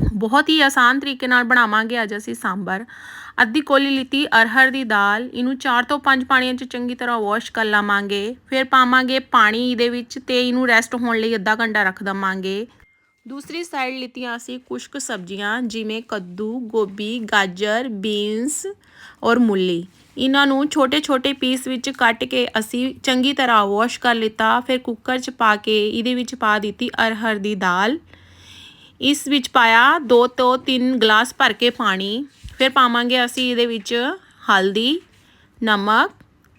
ਬਹੁਤ ਹੀ ਆਸਾਨ ਤਰੀਕੇ ਨਾਲ ਬਣਾਵਾਂਗੇ। ਅੱਜ ਅਸੀਂ ਸਾਂਬਰ। ਅੱਧੀ ਕੋਲੀ ਲਿੱਤੀ, ਅਰਹਰ ਦੀ ਦਾਲ। ਇਹਨੂੰ 4 ਤੋਂ 5 ਪਾਣੀਆਂ 'ਚ ਚੰਗੀ ਤਰ੍ਹਾਂ ਵਾਸ਼ ਕਰ ਲਵਾਂਗੇ। ਫਿਰ ਪਾਵਾਂਗੇ ਪਾਣੀ ਇਹਦੇ ਵਿੱਚ ਤੇ ਇਹਨੂੰ ਰੈਸਟ ਹੋਣ ਲਈ ਅੱਧਾ ਘੰਟਾ ਰੱਖ ਦਵਾਂਗੇ। ਦੂਸਰੀ ਸਾਈਡ ਲਿੱਤੀਆਂ ਅਸੀਂ ਕੁਝ ਕੁ ਸਬਜ਼ੀਆਂ, ਜਿਵੇਂ ਕੱਦੂ, ਗੋਭੀ, ਗਾਜਰ ਬੀਨਸ ਔਰ ਮੂਲੀ। ਇਹਨਾਂ ਨੂੰ ਛੋਟੇ-ਛੋਟੇ ਪੀਸ ਵਿੱਚ ਕੱਟ ਕੇ ਅਸੀਂ ਚੰਗੀ ਤਰ੍ਹਾਂ ਵਾਸ਼ ਕਰ ਲਿੱਤਾ। ਫਿਰ ਕੁੱਕਰ 'ਚ ਪਾ ਕੇ ਇਹਦੇ ਵਿੱਚ ਪਾ ਦਿੱਤੀ ਅਰਹਰ ਦੀ ਦਾਲ। ਇਸ ਵਿੱਚ ਪਾਇਆ 2 ਤੋਂ 3 ਗਲਾਸ ਭਰ ਕੇ ਪਾਣੀ। ਫਿਰ ਪਾਵਾਂਗੇ ਅਸੀਂ ਇਹਦੇ ਵਿੱਚ ਹਲਦੀ ਨਮਕ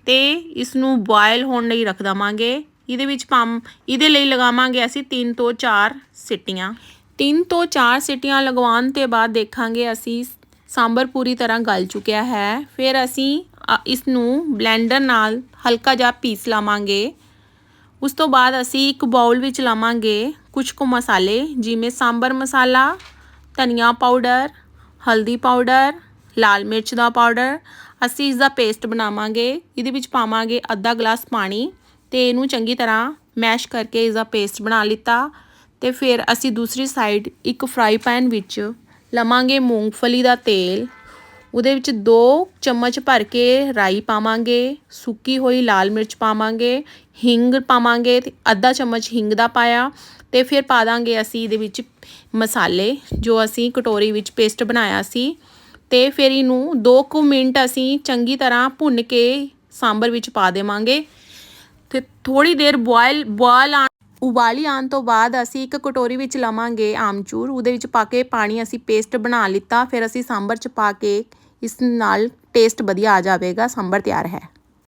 ਤੇ ਇਸ ਨੂੰ ਬੋਇਲ ਹੋਣ ਲਈ ਰੱਖ ਦਵਾਂਗੇ। ਇਹਦੇ ਵਿੱਚ ਪਾਮ ਇਹਦੇ ਲਈ ਲਗਾਵਾਂਗੇ ਅਸੀਂ 3 ਤੋਂ 4 ਸਿੱਟੀਆਂ। 3 ਤੋਂ 4 ਸਿੱਟੀਆਂ ਲਗਵਾਉਣ ਤੇ ਬਾਅਦ ਦੇਖਾਂਗੇ ਅਸੀਂ ਸਾਂਬਰ ਪੂਰੀ ਤਰ੍ਹਾਂ ਗਲ ਚੁੱਕਿਆ ਹੈ। ਫਿਰ ਅਸੀਂ ਅ, ਇਸ ਨੂੰ ਬਲੈਂਡਰ ਨਾਲ ਹਲਕਾ ਜਿਹਾ ਪੀਸ ਲਾਵਾਂਗੇ। ਉਸ ਤੋਂ ਬਾਅਦ ਅਸੀਂ ਇੱਕ ਬਾਉਲ ਵਿੱਚ ਲਾਵਾਂਗੇ ਕੁਝ ਕੁ ਮਸਾਲੇ, ਜਿਵੇਂ ਸਾਂਬਰ ਮਸਾਲਾ, ਧਨੀਆ ਪਾਊਡਰ, ਹਲਦੀ ਪਾਊਡਰ, ਲਾਲ ਮਿਰਚ ਦਾ ਪਾਊਡਰ। ਅਸੀਂ ਇਸ ਦਾ ਪੇਸਟ ਬਣਾਵਾਂਗੇ, ਇਹਦੇ ਵਿੱਚ ਪਾਵਾਂਗੇ ਅੱਧਾ ਗਲਾਸ ਪਾਣੀ ਤੇ ਇਹਨੂੰ ਚੰਗੀ ਤਰ੍ਹਾਂ ਮੈਸ਼ ਕਰਕੇ ਇਸ ਦਾ ਪੇਸਟ ਬਣਾ ਲਿੱਤਾ। ਤੇ ਫਿਰ ਅਸੀਂ ਦੂਸਰੀ ਸਾਈਡ ਇੱਕ ਫਰਾਈ ਪੈਨ ਵਿੱਚ ਲਵਾਂਗੇ ਮੂੰਗਫਲੀ ਦਾ ਤੇਲ ਉਹਦੇ ਵਿੱਚ 2 ਚਮਚ ਭਰ ਕੇ ਰਾਈ ਪਾਵਾਂਗੇ, ਸੁੱਕੀ ਹੋਈ ਲਾਲ ਮਿਰਚ ਪਾਵਾਂਗੇ, ਹਿੰਗ ਪਾਵਾਂਗੇ ਤੇ ਅੱਧਾ ਚਮਚ ਹਿੰਗ ਦਾ ਪਾਇਆ ਤੇ ਫਿਰ ਪਾ ਦਾਂਗੇ ਅਸੀਂ ਇਹਦੇ ਵਿੱਚ ਮਸਾਲੇ, ਜੋ ਅਸੀਂ ਕਟੋਰੀ ਵਿੱਚ ਪੇਸਟ ਬਣਾਇਆ ਸੀ। ਤੇ ਫਿਰ ਇਹਨੂੰ 2 ਕੁ ਮਿੰਟ ਅਸੀਂ ਚੰਗੀ ਤਰ੍ਹਾਂ ਭੁੰਨ ਕੇ ਸਾਂਬਰ ਵਿੱਚ ਪਾ ਦੇਵਾਂਗੇ। ਤੇ ਥੋੜੀ ਦੇਰ ਬੋਇਲ ਬੋਇਲ ਆ ਉਬਾਲੀ ਆਉਣ ਤੋਂ ਬਾਅਦ ਅਸੀਂ ਇੱਕ ਕਟੋਰੀ ਵਿੱਚ ਲਵਾਂਗੇ ਆਮਚੂਰ, ਉਹਦੇ ਵਿੱਚ ਪਾ ਕੇ ਪਾਣੀ ਅਸੀਂ ਪੇਸਟ ਬਣਾ ਲਿੱਤਾ, ਫਿਰ ਅਸੀਂ ਸਾਂਬਰ ਚ ਪਾ ਕੇ ਇਸ ਨਾਲ ਟੇਸਟ ਵਧੀਆ ਆ ਜਾਵੇਗਾ ਸਾਂਬਰ ਤਿਆਰ ਹੈ।